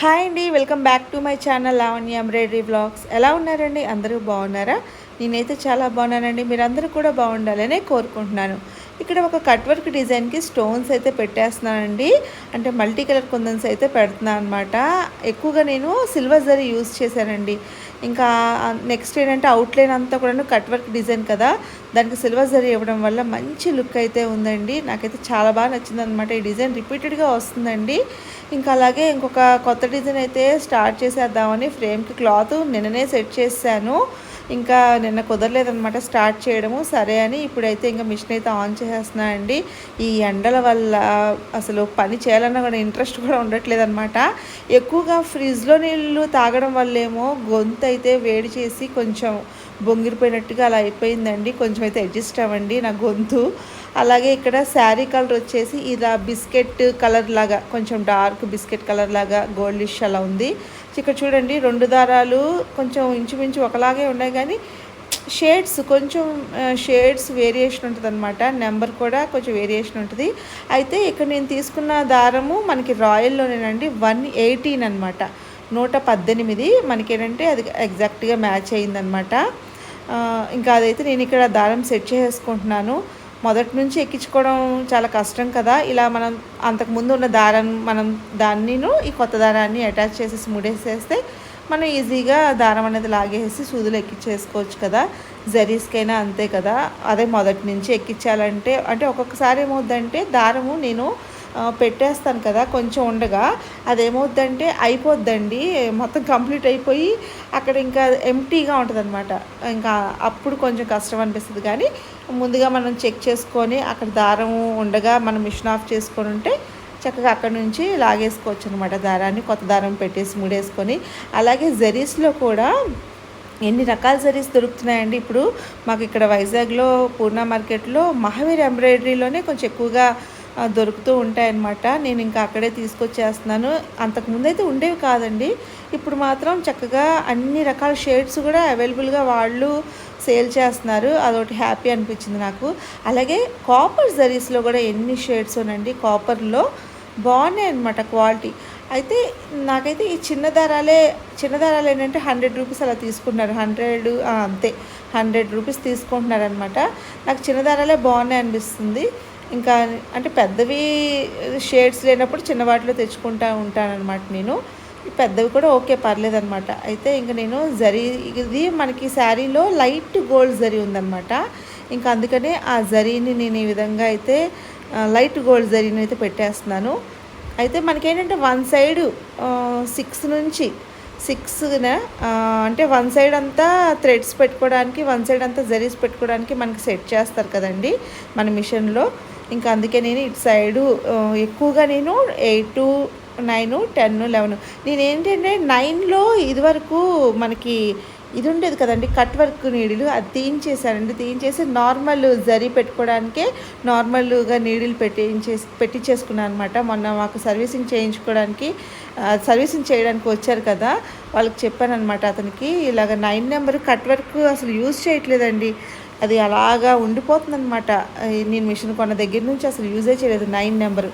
Hi అండి welcome back to my channel Lavanya embroidery blogs ఎలా ఉన్నారండి? అందరూ బాగున్నారా? నేనైతే చాలా బాగున్నానండి. మీరందరూ కూడా బాగుండాలనే కోరుకుంటున్నాను. ఇక్కడ ఒక కట్ వర్క్ డిజైన్కి స్టోన్స్ అయితే పెట్టేస్తున్నానండి. అంటే మల్టీ కలర్ కుందన్స్ అయితే పెడుతున్నాను అనమాట ఎక్కువగా నేను సిల్వర్ జరీ యూస్ చేశానండి. ఇంకా నెక్స్ట్ ఏంటంటే అవుట్లైన్ అంతా కూడా కట్ వర్క్ డిజైన్ కదా. దానికి సిల్వర్ జరీ ఇవ్వడం వల్ల మంచి లుక్ అయితే ఉందండి. నాకైతే చాలా బాగా నచ్చింది అనమాట ఈ డిజైన్ రిపీటెడ్గా వస్తుందండి. ఇంకా అలాగే ఇంకొక కొత్త డిజైన్ అయితే స్టార్ట్ చేసేద్దామని ఫ్రేమ్కి క్లాత్ నిన్ననే సెట్ చేశాను. ఇంకా నిన్న కుదరలేదనమాట స్టార్ట్ చేయడము. సరే అని ఇప్పుడైతే ఇంకా మిషన్ అయితే ఆన్ చేసేస్తున్నా అండి. ఈ ఎండల వల్ల అసలు పని చేయాలన్నా కూడా ఇంట్రెస్ట్ కూడా ఉండట్లేదు అనమాట ఎక్కువగా ఫ్రిడ్జ్లో నీళ్ళు తాగడం వల్లేమో గొంతు అయితే వేడి చేసి కొంచెం బొంగిరిపోయినట్టుగా అలా అయిపోయిందండి. కొంచెం అయితే అడ్జస్ట్ అవ్వండి నా గొంతు. అలాగే ఇక్కడ శారీ కలర్ వచ్చేసి ఇలా బిస్కెట్ కలర్ లాగా కొంచెం డార్క్ బిస్కెట్ కలర్ లాగా గోల్డిష్ అలా ఉంది. ఇక్కడ చూడండి రెండు దారాలు కొంచెం ఇంచుమించు ఒకలాగే ఉన్నాయి కానీ షేడ్స్ కొంచెం షేడ్స్ వేరియేషన్ ఉంటుంది అనమాట నెంబర్ కూడా కొంచెం వేరియేషన్ ఉంటుంది. అయితే ఇక్కడ నేను తీసుకున్న దారము మనకి రాయల్లోనేనండి వన్ ఎయిటీన్ అనమాట నూట పద్దెనిమిది మనకేంటంటే అది ఎగ్జాక్ట్గా మ్యాచ్ అయిందనమాట ఇంకా అదైతే నేను ఇక్కడ దారం సెట్ చేసుకుంటున్నాను. మొదటి నుంచి ఎక్కించుకోవడం చాలా కష్టం కదా. ఇలా మనం అంతకుముందు ఉన్న దారం మనం దాన్నిను ఈ కొత్త దారాన్ని అటాచ్ చేసేసి ముడేసేస్తే మనం ఈజీగా దారం అనేది లాగేసి సూదులు ఎక్కించేసుకోవచ్చు కదా. జరీస్కైనా అంతే కదా. అదే మొదటి నుంచి ఎక్కించాలంటే అంటే ఒక్కొక్కసారి ఏమవుద్దంటే దారము నేను పెట్టేస్తాను కదా కొంచెం ఉండగా. అదేమవుద్దంటే అయిపోద్దండి మొత్తం కంప్లీట్ అయిపోయి అక్కడ ఇంకా ఎంటీగా ఉంటుంది అనమాట ఇంకా అప్పుడు కొంచెం కష్టం అనిపిస్తుంది. కానీ ముందుగా మనం చెక్ చేసుకొని అక్కడ దారం ఉండగా మనం మిషన్ ఆఫ్ చేసుకొని ఉంటే చక్కగా అక్కడ నుంచి లాగేసుకోవచ్చు అనమాట దారాన్ని. కొత్త దారం పెట్టేసి ముడేసుకొని. అలాగే జరీస్లో కూడా ఎన్ని రకాల జరీస్ దొరుకుతున్నాయండి? ఇప్పుడు మాకు ఇక్కడ వైజాగ్లో పూర్ణ మార్కెట్లో మహావీర్ ఎంబ్రాయిడరీలోనే కొంచెం ఎక్కువగా దొరుకుతూ ఉంటాయన్నమాట. నేను ఇంకా అక్కడే తీసుకొచ్చేస్తున్నాను. అంతకుముందు అయితే ఉండేవి కాదండి. ఇప్పుడు మాత్రం చక్కగా అన్ని రకాల షేడ్స్ కూడా అవైలబుల్గా వాళ్ళు సేల్ చేస్తున్నారు. అదొకటి హ్యాపీ అనిపించింది నాకు. అలాగే కాపర్ జరీస్లో కూడా ఎన్ని షేడ్స్ ఉన్నాయండి కాపర్లో బాగున్నాయి అనమాట క్వాలిటీ. అయితే నాకైతే ఈ చిన్న దారాలే చిన్న దారాలు ఏంటంటే హండ్రెడ్ రూపీస్ అలా తీసుకుంటున్నారు. హండ్రెడ్ అంతే. హండ్రెడ్ రూపీస్ తీసుకుంటున్నారు అనమాట నాకు చిన్న దారాలే బాగున్నాయి అనిపిస్తుంది. ఇంకా అంటే పెద్దవి షేడ్స్ లేనప్పుడు చిన్న వాటిలో తెచ్చుకుంటా ఉంటానన్నమాట నేను. పెద్దవి కూడా ఓకే పర్లేదు అనమాట అయితే ఇంకా నేను జరీ ఇది మనకి శారీలో లైట్ గోల్డ్ జరీ ఉందన్నమాట. ఇంకా అందుకనే ఆ జరీని నేను ఈ విధంగా అయితే లైట్ గోల్డ్ జరీని అయితే పెట్టేస్తున్నాను. అయితే మనకేంటంటే వన్ సైడ్ సిక్స్ నుంచి సిక్స్న అంటే వన్ సైడ్ అంతా థ్రెడ్స్ పెట్టుకోవడానికి వన్ సైడ్ అంతా జరీస్ పెట్టుకోవడానికి మనకి సెట్ చేస్తారు కదండి మన మిషన్లో. ఇంకా అందుకే నేను ఇటు సైడు ఎక్కువగా నేను ఎయిట్ నైన్ టెన్ లెవెన్. నేను ఏంటంటే నైన్లో ఇదివరకు మనకి ఇది ఉండేది కదండి కట్ వర్క్ నీడిలు. అది తీయించేసానండి తీయించేసి నార్మల్ జరీ పెట్టుకోవడానికే నార్మల్గా నీడిలు పెట్టించేసి పెట్టించేసుకున్నాను అనమాట మొన్న మాకు సర్వీసింగ్ చేయించుకోవడానికి సర్వీసింగ్ చేయడానికి వచ్చారు కదా వాళ్ళకి చెప్పాను అనమాట అతనికి ఇలాగ నైన్ నెంబర్ కట్ వర్క్ అసలు యూజ్ చేయట్లేదండి. అది అలాగా ఉండిపోతుంది అనమాట నేను మిషన్ కొన్న దగ్గర నుంచి అసలు యూజే చేయలేదు నైన్ నెంబరు.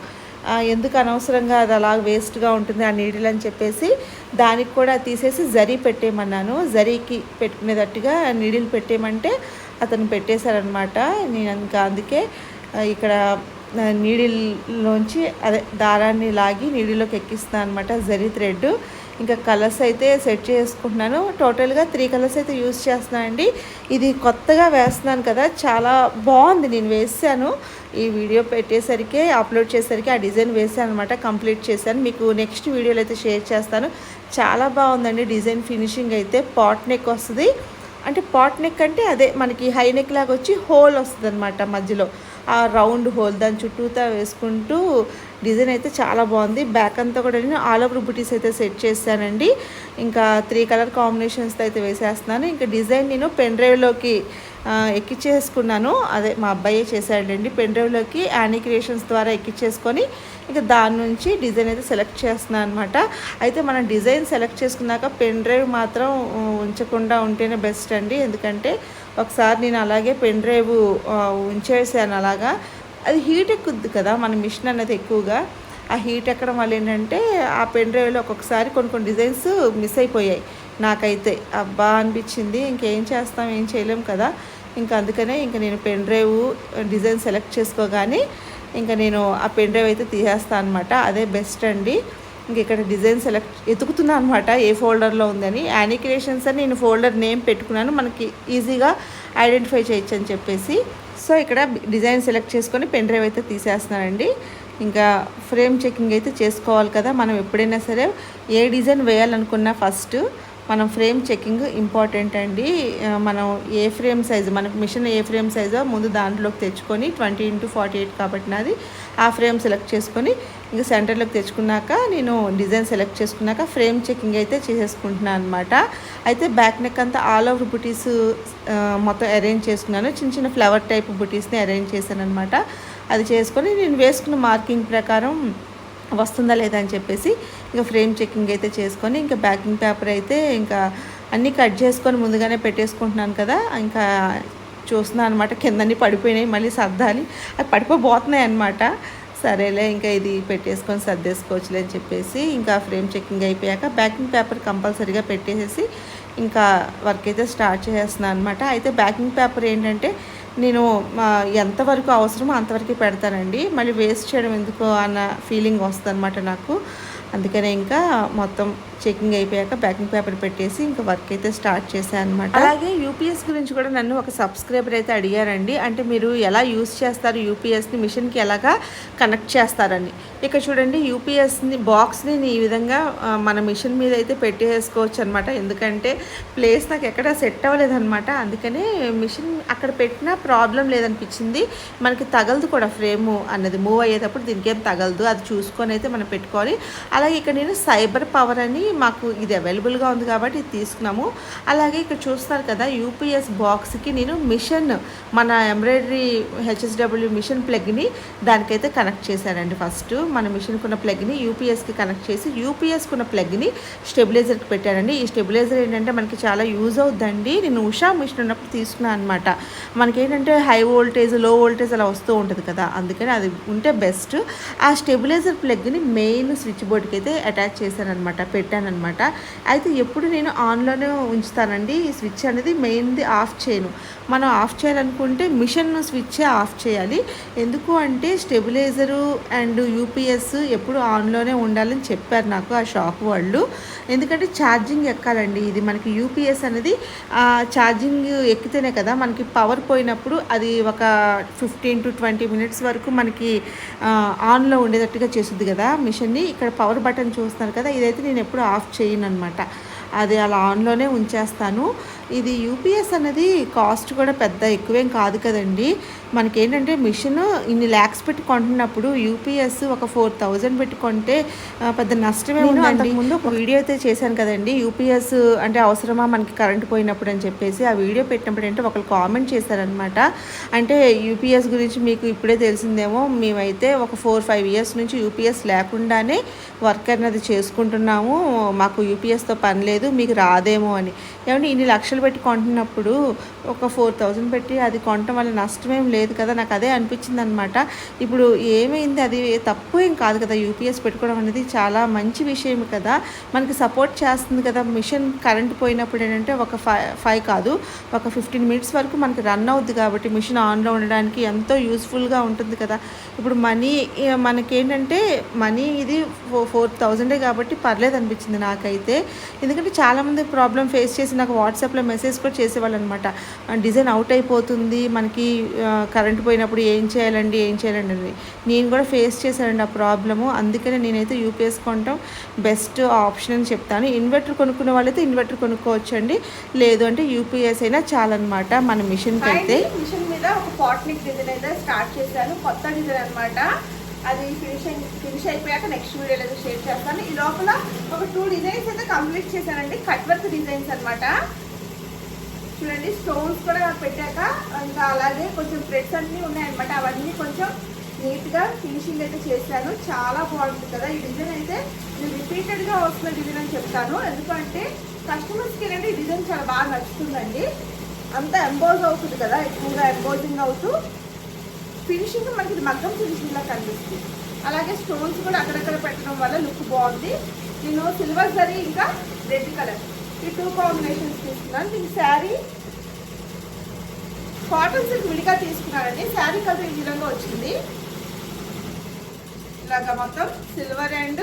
ఎందుకు అనవసరంగా అది అలా వేస్ట్గా ఉంటుంది ఆ నీడిల్ అని చెప్పేసి దానికి కూడా తీసేసి జరీ పెట్టేయమన్నాను. జరీకి పెట్టుకునేటట్టుగా నీడిల్ పెట్టేయమంటే అతను పెట్టేశారనమాట నేను ఇంకా అందుకే ఇక్కడ నీడిల్లోంచి అదే దారాన్ని లాగి నీడిలోకి ఎక్కిస్తాను అనమాట జరీ థ్రెడ్ ఇంకా కలర్స్ అయితే సెట్ చేసుకుంటున్నాను. టోటల్గా త్రీ కలర్స్ అయితే యూస్ చేస్తున్నాను అండి. ఇది కొత్తగా వేస్తున్నాను కదా చాలా బాగుంది. నేను వేసాను. ఈ వీడియో పెట్టేసరికి అప్లోడ్ చేసేసరికి ఆ డిజైన్ వేసాను అనమాట కంప్లీట్ చేశాను. మీకు నెక్స్ట్ వీడియోలో అయితే షేర్ చేస్తాను. చాలా బాగుందండి డిజైన్ ఫినిషింగ్ అయితే. పాట్ నెక్ వస్తుంది. అంటే పాట్ నెక్ అంటే అదే మనకి హై నెక్ లాగా వచ్చి హోల్ వస్తుంది అనమాట మధ్యలో. ఆ రౌండ్ హోల్ దాని చుట్టూతా వేసుకుంటూ డిజైన్ అయితే చాలా బాగుంది. బ్యాక్ అంతా కూడా నేను ఆల్ ఓవర్ బుటీస్ అయితే సెట్ చేశానండి ఇంకా త్రీ కలర్ కాంబినేషన్స్తో అయితే వేసేస్తున్నాను. ఇంకా డిజైన్ నేను పెన్ డ్రైవ్లోకి ఎక్కిచ్చేసుకున్నాను. అదే మా అబ్బాయి చేశాడండి పెన్ డ్రైవ్లోకి యానీ క్రియేషన్స్ ద్వారా ఎక్కిచ్చేసుకొని ఇంకా దాని నుంచి డిజైన్ అయితే సెలెక్ట్ చేస్తున్నాను అనమాట అయితే మనం డిజైన్ సెలెక్ట్ చేసుకున్నాక పెన్ డ్రైవ్ మాత్రం ఉంచకుండా ఉంటేనే బెస్ట్ అండి. ఎందుకంటే ఒకసారి నేను అలాగే పెన్ డ్రైవ్ ఉంచేసాను అలాగా. అది హీట్ ఎక్కుద్ది కదా మన మిషన్ అనేది ఎక్కువగా. ఆ హీట్ ఎక్కడం వల్ల ఏంటంటే ఆ పెన్ డ్రైవ్లో ఒక్కొక్కసారి కొన్ని కొన్ని డిజైన్స్ మిస్ అయిపోయాయి. నాకైతే అబ్బా అనిపించింది ఇంకేం చేస్తాం ఏం చేయలేం కదా. ఇంకా అందుకనే ఇంకా నేను పెన్ డ్రైవ్ డిజైన్ సెలెక్ట్ చేసుకోగానే ఇంకా నేను ఆ పెన్ డ్రైవ్ అయితే తీసేస్తాను అనమాట అదే బెస్ట్ అండి. ఇంక ఇక్కడ డిజైన్ సెలెక్ట్ ఎతుకుతున్నాను అనమాట ఏ ఫోల్డర్లో ఉందని. యానీ క్రియేషన్స్ అని నేను ఫోల్డర్ నేమ్ పెట్టుకున్నాను. మనకి ఈజీగా ఐడెంటిఫై చేయొచ్చు అని చెప్పేసి. సో ఇక్కడ డిజైన్ సెలెక్ట్ చేసుకొని పెన్ డ్రైవ్ అయితే తీసేస్తున్నానండి. ఇంకా ఫ్రేమ్ చెకింగ్ అయితే చేసుకోవాలి కదా మనం ఎప్పుడైనా సరే ఏ డిజైన్ వేయాలనుకున్నా ఫస్ట్ మనం ఫ్రేమ్ చెకింగ్ ఇంపార్టెంట్ అండి. మనం ఏ ఫ్రేమ్ సైజు మనకు మిషన్ ఏ ఫ్రేమ్ సైజో ముందు దాంట్లోకి తెచ్చుకొని ట్వంటీ ఇంటూ ఫార్టీ ఎయిట్ కాబట్టి నాది ఆ ఫ్రేమ్ సెలెక్ట్ చేసుకొని ఇంకా సెంటర్లోకి తెచ్చుకున్నాక నేను డిజైన్ సెలెక్ట్ చేసుకున్నాక ఫ్రేమ్ చెకింగ్ అయితే చేసేసుకుంటున్నాను అనమాట అయితే బ్యాక్ నెక్ అంతా ఆల్ ఓవర్ బుటీస్ మొత్తం అరేంజ్ చేసుకున్నాను. చిన్న చిన్న ఫ్లవర్ టైప్ బుటీస్ని అరేంజ్ చేశాను అనమాట అది చేసుకొని నేను వేసుకున్న మార్కింగ్ ప్రకారం వస్తుందా లేదా అని చెప్పేసి ఇంకా ఫ్రేమ్ చెకింగ్ అయితే చేసుకొని ఇంకా బ్యాకింగ్ పేపర్ అయితే ఇంకా అన్నీ కట్ చేసుకొని ముందుగానే పెట్టేసుకుంటున్నాను కదా. ఇంకా చూస్తున్నాను అనమాట కిందన్నీ పడిపోయినాయి మళ్ళీ సర్దాలి. అవి పడిపోబోతున్నాయి అనమాట సరేలే ఇంకా ఇది పెట్టేసుకొని సర్దేసుకోవచ్చులే అని చెప్పేసి ఇంకా ఫ్రేమ్ చెకింగ్ అయిపోయాక బ్యాకింగ్ పేపర్ కంపల్సరీగా పెట్టేసేసి ఇంకా వర్క్ అయితే స్టార్ట్ చేసేస్తున్నాను అనమాట అయితే బ్యాకింగ్ పేపర్ ఏంటంటే నేను మా ఎంతవరకు అవసరమో అంతవరకు పెడతానండి. మళ్ళీ వేస్ట్ చేయడం ఎందుకు అన్న ఫీలింగ్ వస్తుంది అనమాట నాకు. అందుకనే ఇంకా మొత్తం చెకింగ్ అయిపోయాక బ్యాకింగ్ పేపర్ పెట్టేసి ఇంకా వర్క్ అయితే స్టార్ట్ చేశాను అనమాట అలాగే యూపీఎస్ గురించి కూడా నన్ను ఒక సబ్స్క్రైబర్ అయితే అడిగారండి. అంటే మీరు ఎలా యూస్ చేస్తారు? యూపీఎస్ని మిషన్కి ఎలాగా కనెక్ట్ చేస్తారని. ఇక చూడండి యూపీఎస్ని బాక్స్ని ఈ విధంగా మన మిషన్ మీద అయితే పెట్టేసుకోవచ్చు అనమాట ఎందుకంటే ప్లేస్ నాకు ఎక్కడ సెట్ అవ్వలేదన్నమాట. అందుకనే మిషన్ అక్కడ పెట్టినా ప్రాబ్లం లేదనిపించింది. మనకి తగలదు కూడా ఫ్రేము అన్నది. మూవ్ అయ్యేటప్పుడు దీనికి ఏం తగలదు. అది చూసుకొని అయితే మనం పెట్టుకోవాలి. అలాగే ఇక్కడ నేను సైబర్ పవర్ అని మాకు ఇది అవైలబుల్గా ఉంది కాబట్టి ఇది తీసుకున్నాము. అలాగే ఇక్కడ చూస్తున్నారు కదా యూపీఎస్ బాక్స్కి నేను మిషన్ మన ఎంబ్రాయిడరీ హెచ్ఎస్డబ్ల్యూ మిషన్ ప్లగ్ని దానికైతే కనెక్ట్ చేశానండి ఫస్ట్. మన మిషన్కి ఉన్న ప్లగ్ని యూపీఎస్కి కనెక్ట్ చేసి యూపీఎస్కి ఉన్న ప్లగ్ని స్టెబిలైజర్కి పెట్టానండి. ఈ స్టెబిలైజర్ ఏంటంటే మనకి చాలా యూజ్ అవుతుందండి నేను ఉషా మిషన్ ఉన్నప్పుడు తీసుకున్నాను అనమాట మనకేంటంటే హై వోల్టేజ్లో వోల్టేజ్ అలా వస్తూ ఉంటుంది కదా అందుకని అది ఉంటే బెస్ట్. ఆ స్టెబిలైజర్ ప్లగ్ని మెయిన్ స్విచ్ బోర్డ్కి అయితే అటాచ్ చేశాను అనమాట పెట్టానమాట అయితే ఎప్పుడు నేను ఆన్లోనే ఉంచుతానండి. ఈ స్విచ్ అనేది మెయిన్ది ఆఫ్ చేయను. మనం ఆఫ్ చేయాలనుకుంటే మిషన్ స్విచ్చే ఆఫ్ చేయాలి. ఎందుకు అంటే స్టెబిలైజరు అండ్ యూపీఎస్ ఎప్పుడు ఆన్లోనే ఉండాలని చెప్పారు నాకు ఆ షాప్ వాళ్ళు. ఎందుకంటే ఛార్జింగ్ ఎక్కాలండి. ఇది మనకి యూపీఎస్ అనేది ఛార్జింగ్ ఎక్కితేనే కదా మనకి పవర్ పోయినప్పుడు అది ఒక ఫిఫ్టీన్ టు ట్వంటీ మినిట్స్ వరకు మనకి ఆన్లో ఉండేటట్టుగా చేస్తుంది కదా మిషన్ని. ఇక్కడ పవర్ బటన్ చూస్తున్నారు కదా. ఇదైతే నేను ఎప్పుడు ఆఫ్ చేయను అనమాట అది అలా ఆన్లోనే ఉంచేస్తాను. ఇది యూపీఎస్ అనేది కాస్ట్ కూడా పెద్ద ఎక్కువేం కాదు కదండి. మనకేంటంటే మిషన్ ఇన్ని ల్యాక్స్ పెట్టి కొంటున్నప్పుడు యూపీఎస్ ఒక ఫోర్ థౌజండ్ పెట్టి కొంటే పెద్ద నష్టమే ఉందండి. ముందు ఒక వీడియో అయితే చేశాను కదండి. యూపీఎస్ అంటే అవసరమా? మనకి కరెంట్ పోయినప్పుడు అని చెప్పేసి ఆ వీడియో పెట్టినప్పుడు అంటే ఒకరు కామెంట్ చేశారనమాట అంటే యూపీఎస్ గురించి మీకు ఇప్పుడే తెలిసిందేమో మేమైతే ఒక ఫోర్ ఫైవ్ ఇయర్స్ నుంచి యూపీఎస్ లేకుండానే వర్క్ అనేది చేసుకుంటున్నాము. మాకు యూపీఎస్తో పని లేదు మీకు రాదేమో అని. ఏమంటే ఇన్ని లక్షలు పెట్టి కొంటున్నప్పుడు ఒక ఫోర్ థౌజండ్ పెట్టి అది కొనటం వల్ల నష్టమేం లేదు కదా నాకు అదే అనిపించింది అనమాట ఇప్పుడు ఏమైంది? అది తప్పు ఏం కాదు కదా యూపీఎస్ పెట్టుకోవడం అనేది చాలా మంచి విషయం కదా. మనకి సపోర్ట్ చేస్తుంది కదా మిషన్ కరెంట్ పోయినప్పుడు ఏంటంటే ఒక ఫైవ్ ఫైవ్ కాదు ఒక ఫిఫ్టీన్ మినిట్స్ వరకు మనకి రన్ అవుద్ది కాబట్టి మిషన్ ఆన్లో ఉండడానికి ఎంతో యూస్ఫుల్గా ఉంటుంది కదా. ఇప్పుడు మనీ మనకి ఏంటంటే మనీ ఇది ఫో ఫోర్ థౌజండే కాబట్టి పర్లేదు అనిపించింది నాకైతే. ఎందుకంటే చాలామంది ప్రాబ్లం ఫేస్ చేసి నాకు వాట్సాప్లో మెసేజ్ కూడా చేసేవాళ్ళు అనమాట డిజైన్ అవుట్ అయిపోతుంది మనకి కరెంట్ పోయినప్పుడు ఏం చేయాలండి ఏం చేయాలండి అని. నేను కూడా ఫేస్ చేశానండి ఆ ప్రాబ్లము అందుకనే నేనైతే యూపీఎస్ కొనటం బెస్ట్ ఆప్షన్ అని చెప్తాను. ఇన్వర్టర్ కొనుక్కునే వాళ్ళైతే ఇన్వర్టర్ కొనుక్కోవచ్చు అండి లేదు అంటే యూపీఎస్ అయినా చాలన్నమాట మన మిషన్కి అయితే. మిషన్ మీద ఒక పాట్నిక్ డిజైన్ అయితే స్టార్ట్ చేశాను. కొత్త డిజైన్ అనమాట. అది ఫినిషింగ్ ఫినిష్ అయిపోయాక నెక్స్ట్ వీడియోలో అయితే షేర్ చేస్తాను. ఈ లోపల ఒక టూ డిజైన్స్ అయితే కంప్లీట్ చేశానండి. కట్ వర్క్ డిజైన్స్ అనమాట. చూడండి స్టోన్స్ కూడా పెట్టాక ఇంకా అలాగే కొంచెం థ్రెడ్స్ అన్నీ ఉన్నాయన్నమాట. అవన్నీ కొంచెం నీట్గా ఫినిషింగ్ అయితే చేశాను. చాలా బాగుంటుంది కదా. ఈ డిజైన్ అయితే నేను రిపీటెడ్గా వస్తున్న డిజైన్ అని చెప్తాను. ఎందుకంటే కస్టమర్స్కి ఏంటంటే ఈ డిజైన్ చాలా బాగా నచ్చుతుందండి. అంతా ఎంబోజ్ అవుతుంది కదా ఎక్కువగా ఎంబోజింగ్ అవుతూ. ఫినిషింగ్ మనకి ఇది మగ్గం ఫినిషింగ్లా కనిపిస్తుంది. అలాగే స్టోన్స్ కూడా అక్కడక్కడ పెట్టడం వల్ల లుక్ బాగుంది. నేను సిల్వర్ జరీ ఇంకా రెడ్ కలర్ ఈ టూ కాంబినేషన్స్ తీసుకున్నాను. దీని శారీ కాటన్ సిల్క్ విడిగా తీసుకున్నానండి. శారీ కలర్ ఈ విధంగా వచ్చింది. ఇలాగా మొత్తం సిల్వర్ అండ్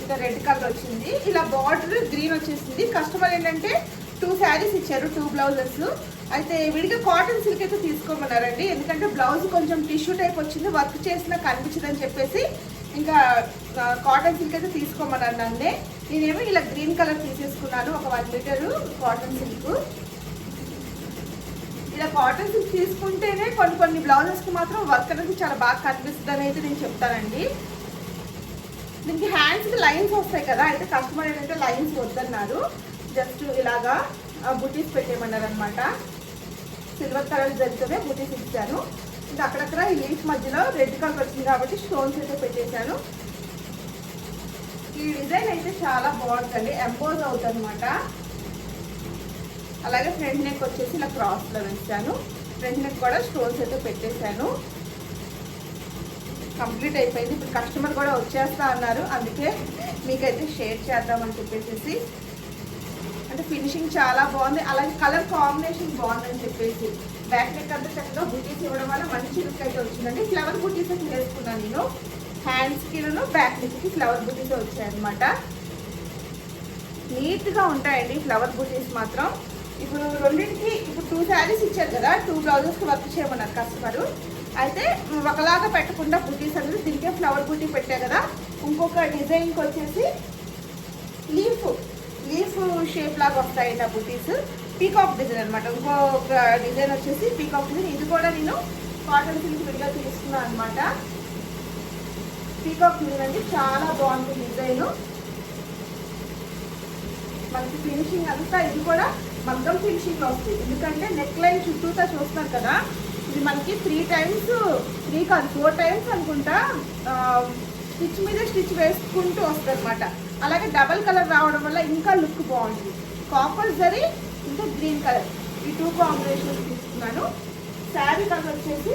ఇంకా రెడ్ కలర్ వచ్చింది. ఇలా బార్డర్ గ్రీన్ వచ్చేసింది. కస్టమర్ ఏంటంటే టూ శారీస్ ఇచ్చారు టూ బ్లౌజెస్ అయితే విడిగా కాటన్ సిల్క్ అయితే తీసుకోమన్నారండి. ఎందుకంటే బ్లౌజ్ కొంచెం టిష్యూ టైప్ వచ్చింది. వర్క్ చేసినా కనిపించదని చెప్పేసి ఇంకా కాటన్ సిల్క్ అయితే తీసుకోమని నన్నే. నేనేమో ఇలా గ్రీన్ కలర్ తీసేసుకున్నాను ఒక వన్ మీటరు కాటన్ సిల్క్ ఇలా కాటన్ సిల్క్ తీసుకుంటేనే కొన్ని కొన్ని బ్లౌజెస్కి మాత్రం వర్క్ అనేది చాలా బాగా కనిపిస్తుంది అని అయితే నేను చెప్తానండి. దీనికి హ్యాండ్స్కి లైన్స్ వస్తాయి కదా అయితే కస్టమర్ ఏంటంటే లైన్స్ వద్దన్నారు జస్ట్ ఇలాగా బుటీస్ పెట్టేయమన్నారు అనమాట సిల్వర్ కలర్ జరిగితే బుటీస్ ఇచ్చాను. ఇంకా అక్కడక్కడ ఈ లీవ్స్ మధ్యలో రెడ్ కలర్ వచ్చింది కాబట్టి స్టోన్స్ అయితే పెట్టేశాను. ఈ డిజైన్ అయితే చాలా బాగుంటుంది ఎంపోజ్ అవుతుంది అనమాట అలాగే ఫ్రంట్ నెక్ వచ్చేసి ఇలా క్రాస్లో వేసాను ఫ్రంట్ నెక్ కూడా స్టోన్స్ అయితే పెట్టేశాను. కంప్లీట్ అయిపోయింది. ఇప్పుడు కస్టమర్ కూడా వచ్చేస్తా అన్నారు. అందుకే మీకైతే షేర్ చేద్దామని చెప్పేసి అంటే ఫినిషింగ్ చాలా బాగుంది. అలాగే కలర్ కాంబినేషన్ బాగుందని చెప్పేసి. బ్యాక్ నెక్ అంతా చక్కగా బుటీస్ ఇవ్వడం వల్ల మంచి లుక్ అయితే వచ్చిందండి. ఫ్లవర్ బుటీస్ అయితే వేసుకున్నాను నేను. హ్యాండ్స్కి బ్యాక్ నెక్కి ఫ్లవర్ బుటీస్ వచ్చాయన్నమాట. నీట్గా ఉంటాయండి ఫ్లవర్ బుటీస్ మాత్రం. ఇప్పుడు రెండింటికి ఇప్పుడు టూ శారీస్ ఇచ్చారు కదా టూ బ్లౌజెస్కి వర్క్ చేయమన్నారు కస్టమర్ అయితే ఒకలాగా పెట్టకుండా బుటీస్ అనేది దీనికే ఫ్లవర్ బుటీ పెట్టా కదా. ఇంకొక డిజైన్కి వచ్చేసి లీఫ్ లీఫ్ షేప్ లాగా వస్తాయండి ఆ బుటీస్ పీకాక్ డిజైన్ అనమాట ఇంకొక డిజైన్ వచ్చేసి పీకాక్ డిజైన్ ఇది కూడా నేను కాటన్ సిల్క్ విడిగా తీసుకున్నాను అనమాట పీకాక్ డిజైన్ అండి. చాలా బాగుంటుంది డిజైన్ మనకి ఫినిషింగ్ అంతా ఇది కూడా మగ్గం ఫినిషింగ్ వస్తుంది. ఎందుకంటే నెక్ లైన్ చుట్టూతా చూస్తున్నారు కదా. ఇది మనకి త్రీ టైమ్స్ త్రీ కాదు ఫోర్ టైమ్స్ అనుకుంటా స్టిచ్ మీద స్టిచ్ వేసుకుంటూ వస్తుంది అనమాట అలాగే డబల్ కలర్ రావడం వల్ల ఇంకా లుక్ బాగుంటుంది. కాపర్ జరీ ఇంకా గ్రీన్ కలర్. ఈ టూ కాంబినేషన్స్ తీసుకున్నాను. శారీ కలర్ వచ్చేసి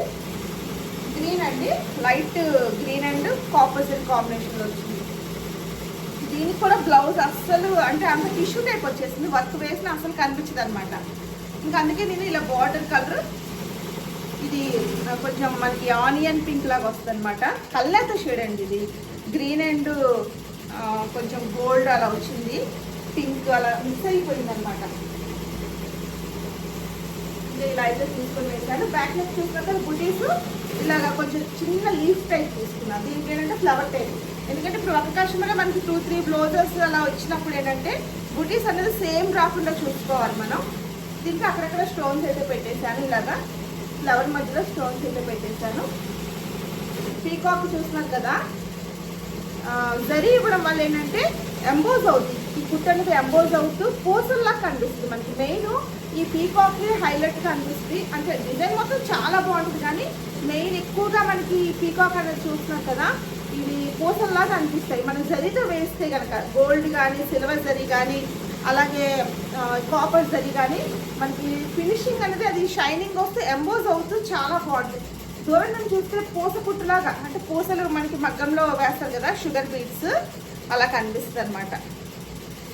గ్రీన్ అండి. లైట్ గ్రీన్ అండ్ కాపర్ కాంబినేషన్లో వచ్చింది. దీనికి కూడా బ్లౌజ్ అస్సలు అంటే అంత టిష్యూ టైప్ వచ్చేసింది. వర్క్ వేసిన అసలు కనిపించదు అనమాట ఇంకా అందుకే నేను ఇలా బార్డర్ కలర్ ఇది కొంచెం మనకి ఆనియన్ పింక్ లాగా వస్తుంది అనమాట కల్లేత షేడ్ అండి ఇది. గ్రీన్ అండ్ కొంచెం గోల్డ్ అలా వచ్చింది. పింక్ అలా మిక్స్ అయిపోయింది అనమాట ఇలా అయితే తీసుకొని వేసాను బ్యాక్ నెక్ చూసినాక బుటీస్ ఇలాగా కొంచెం చిన్న లీఫ్ టైప్ తీసుకున్నాను. దీనికి ఏంటంటే ఫ్లవర్ టైప్ ఎందుకంటే ఇప్పుడు ఒక కస్టమర్ మనకి టూ త్రీ బ్లౌజెస్ అలా వచ్చినప్పుడు ఏంటంటే బుటీస్ అనేది సేమ్ రాకుండా చూసుకోవాలి మనం. దీనికి అక్కడక్కడ స్టోన్స్ అయితే పెట్టేశాను. ఇలాగా ఫ్లవర్ మధ్యలో స్టోన్స్ అయితే పెట్టేశాను. పీకాక్ చూస్తున్నారు కదా. జరీ ఇవ్వడం వల్ల ఏంటంటే ఎంబోజ్ అవుతుంది. ఈ కుట్ అనేది ఎంబోజ్ అవుతూ పూసల్లా కనిపిస్తుంది. మనకి మెయిన్ ఈ పీకాక్ హైలైట్ కనిపిస్తుంది. అంటే డిజైన్ మొత్తం చాలా బాగుంటుంది. కానీ మెయిన్ ఎక్కువగా మనకి ఈ పీకాక్ అనేది చూస్తున్నాం కదా ఇవి పూసల్లా కనిపిస్తాయి. మనం జరీతో వేస్తే కనుక గోల్డ్ కానీ సిల్వర్ జరీ కానీ అలాగే కాపర్ జరీ కానీ మనకి ఫినిషింగ్ అనేది అది షైనింగ్ వస్తే ఎంబోజ్ అవుతూ చాలా బాగుంటుంది. దూరం నుంచి చూస్తే పూస పుట్టులాగా అంటే పూసలు మనకి మగ్గంలో వేస్తారు కదా షుగర్ బీట్స్ అలా కనిపిస్తుంది అనమాట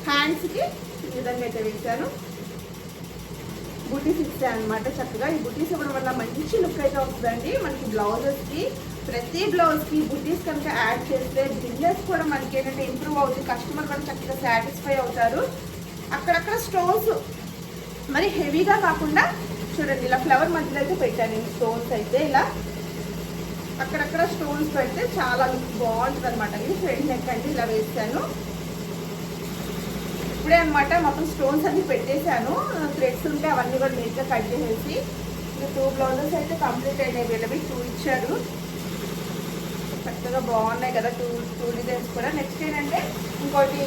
హ్యాండ్స్కి ఈ విధంగా అయితే వేశాను. బుటీస్ ఇస్తాయి అనమాట చక్కగా. ఈ బుటీస్ ఇవ్వడం వల్ల మంచి లుక్ అయితే వస్తుందండి. మనకి బ్లౌజెస్కి ప్రతి బ్లౌజ్కి బుటీస్ కనుక యాడ్ చేస్తే బిజినెస్ కూడా మనకి ఏంటంటే ఇంప్రూవ్ అవుతుంది కస్టమర్ కూడా చక్కగా సాటిస్ఫై అవుతారు. అక్కడక్కడ స్టోన్స్ మరి హెవీగా కాకుండా చూడండి ఇలా ఫ్లవర్ మధ్యలో అయితే పెట్టాను. నేను స్టోన్స్ అయితే ఇలా. అక్కడక్కడ స్టోన్స్ పెడితే చాలా లుక్ బాగుంటుంది అనమాట ఇది ఫ్రంట్ నెక్ అండి ఇలా వేస్తాను ఇప్పుడే అనమాట మొత్తం స్టోన్స్ అన్ని పెట్టేశాను. థ్రెడ్స్ ఉంటే అవన్నీ కూడా నీట్గా కట్ చేసేసి ఇంకా టూ బ్లౌజెస్ అయితే కంప్లీట్ అయినాయి. వీళ్ళవి టూ ఇచ్చారు. చక్కగా బాగున్నాయి కదా టూ టూ డిజైన్స్ కూడా. నెక్స్ట్ ఏంటంటే ఇంకోటి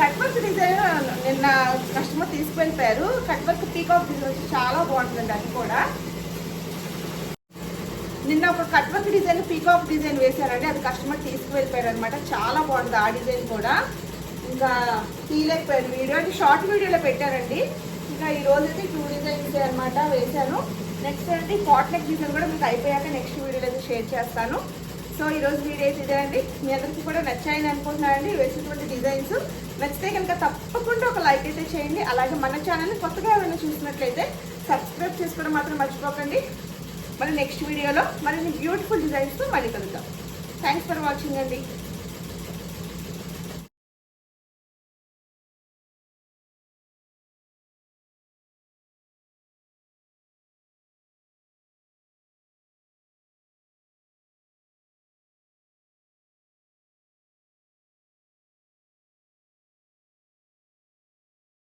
కట్ వర్క్ డిజైన్ నిన్న కస్టమర్ తీసుకువెళ్ళిపోయారు కట్ వర్క్ పీకాక్ డిజైన్ వచ్చి చాలా బాగుంటుందండి అది కూడా. నిన్న ఒక cut work design peacock design వేశారండి. అది కస్టమర్ తీసుకువెళ్ళిపోయారు అనమాట చాలా బాగుంటుంది ఆ డిజైన్ కూడా. ఇంకా తీయలేకపోయాను వీడియో అంటే షార్ట్ వీడియోలో పెట్టానండి ఇంకా ఈ రోజు అయితే టూ డిజైన్స్ అనమాట వేశాను. నెక్స్ట్ అంటే కాట్ నెక్ డిజైన్ కూడా మీకు అయిపోయాక నెక్స్ట్ వీడియోలో అయితే షేర్ చేస్తాను. సో ఈ రోజు వీడియో అయితే ఇదే అండి. మీ అందరికీ కూడా నచ్చాయని అనుకుంటున్నానండి. వేసినటువంటి డిజైన్స్ నచ్చితే కనుక తప్పకుండా ఒక లైక్ అయితే చేయండి. అలాగే మన ఛానల్ని కొత్తగా ఏమైనా చూసినట్లయితే సబ్స్క్రైబ్ చేసుకోవడం మాత్రం మర్చిపోకండి. మరి నెక్స్ట్ వీడియోలో మరిన్ని బ్యూటిఫుల్ డిజైన్స్తో మళ్ళీ కలుద్దాం. థ్యాంక్స్ ఫర్ వాచింగ్ అండి.